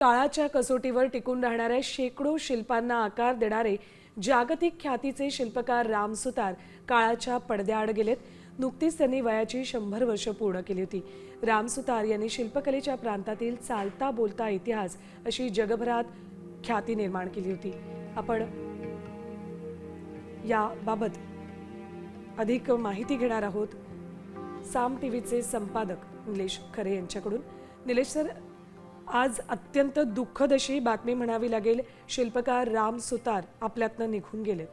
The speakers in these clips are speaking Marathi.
काळाच्या कसोटीवर टिकून राहणाऱ्या शेकडो शिल्पांना आकार देणारे जागतिक ख्यातीचे शिल्पकार राम सुतार काळाच्या पडद्याआड गेलेत. नुकतीच त्यांनी वयाची शंभर वर्ष पूर्ण केली होती. राम सुतार यांनी शिल्पकलेच्या प्रांतातील चालता बोलता इतिहास अशी जगभरात ख्याती निर्माण केली होती. आपण याबाबत अधिक माहिती घेणार आहोत. साम टीव्हीचे संपादक निलेश खरे यांच्याकडून. निलेश सर आज अत्यंत दुःखद अशी बातमी म्हणावी लागेल. शिल्पकार राम सुतार आपल्यातनं निघून गेलेत.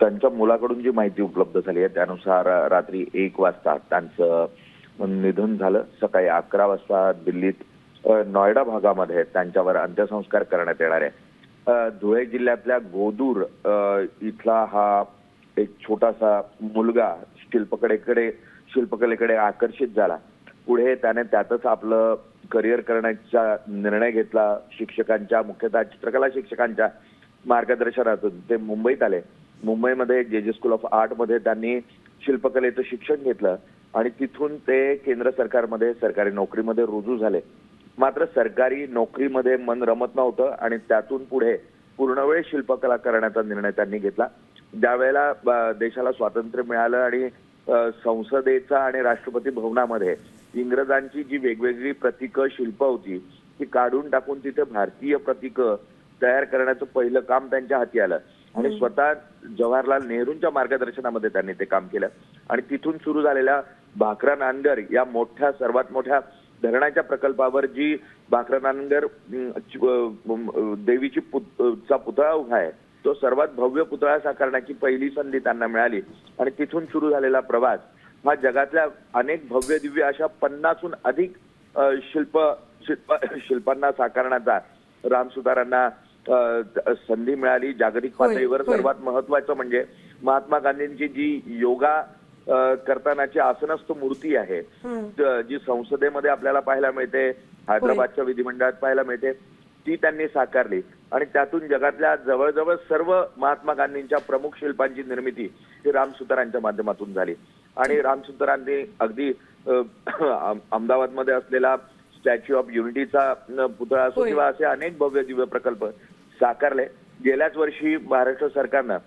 त्यांच्या मुलाकडून जी माहिती उपलब्ध झाली आहे त्यानुसार रात्री एक वाजता त्यांचं निधन झालं. सकाळी अकरा वाजता दिल्लीत नोएडा भागामध्ये त्यांच्यावर अंत्यसंस्कार करण्यात येणार आहे. धुळे जिल्ह्यातल्या गोदूर इथला हा एक छोटासा मुलगा शिल्पकलेकडे शिल्पकलेकडे आकर्षित झाला. पुढे त्याने त्यातच आपलं करिअर करण्याचा निर्णय घेतला. शिक्षकांच्या मुख्यतः चित्रकला शिक्षकांच्या मार्गदर्शनातून ते मुंबईत आले. मुंबईमध्ये जे जे स्कूल ऑफ आर्टमध्ये त्यांनी शिल्पकलेचं शिक्षण घेतलं आणि तिथून ते केंद्र सरकारमध्ये सरकारी नोकरीमध्ये रुजू झाले. मात्र सरकारी नोकरीमध्ये मन रमत नव्हतं आणि त्यातून पुढे पूर्णवेळ शिल्पकला करण्याचा निर्णय त्यांनी घेतला. ज्यावेळेला देशाला स्वातंत्र्य मिळालं आणि संसदेचा आणि राष्ट्रपती भवनामध्ये इंग्रजांची जी वेगवेगळी प्रतीकं शिल्प होती ती काढून टाकून तिथे भारतीय प्रतीकं तयार करण्याचं पहिलं काम त्यांच्या हाती आलं. आणि स्वतः जवाहरलाल नेहरूंच्या मार्गदर्शनामध्ये त्यांनी ते काम केलं. आणि तिथून सुरू झालेल्या भाकरा नांदर या मोठ्या सर्वात मोठ्या धरणाच्या प्रकल्पावर जी भाकरा नांदर देवीची चा पुतळा उभा आहे तो सर्वात भव्य पुतळा साकारण्याची पहिली संधी त्यांना मिळाली. आणि तिथून सुरू झालेला प्रवास हा जगातल्या अनेक भव्य दिव्य अशा पन्नासहून अधिक शिल्प शिल्प शिल्पांना साकारण्याचा राम सुतारांना संधी मिळाली. जागतिक पातळीवर. सर्वात महत्वाचं म्हणजे महात्मा गांधींची जी योगा करतानाची आसनस्थ मूर्ती आहे जी संसदेमध्ये आपल्याला पाहायला मिळते हैदराबादच्या विधिमंडळात पाहायला मिळते ती त्यांनी साकारली. आणि त्यातून जगातल्या जवळजवळ सर्व महात्मा गांधींच्या प्रमुख शिल्पांची निर्मिती ही राम सुतारांच्या माध्यमातून झाली. आणि राम सुतारांनी अगदी अहमदाबादमध्ये असलेला स्टॅच्यू ऑफ युनिटीचा पुतळा असो. किंवा असे अनेक भव्य दिव्य प्रकल्प साकारले. गेल्याच वर्षी महाराष्ट्र सरकारनं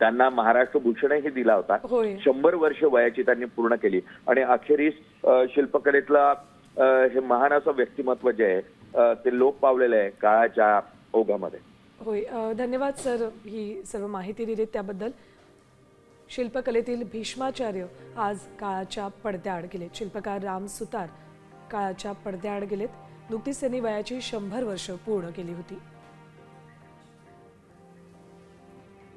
त्यांना महाराष्ट्र भूषणही दिला होता. शंभर वर्ष वयाची त्यांनी पूर्ण केली. आणि अखेरीस शिल्पकलेतला हे महान असं व्यक्तिमत्व जे आहे ते लोप पावलेलं आहे काळाच्या ओघामध्ये. होय. धन्यवाद सर ही सर्व माहिती दिली त्याबद्दल. शिल्पकलेतील भीष्माचार्य आज काळाच्या पडद्याआड गेलेत. शिल्पकार राम सुतार काळाच्या पडद्याआड गेलेत. नुकतीच त्यांनी वयाची शंभर वर्ष पूर्ण केली होती.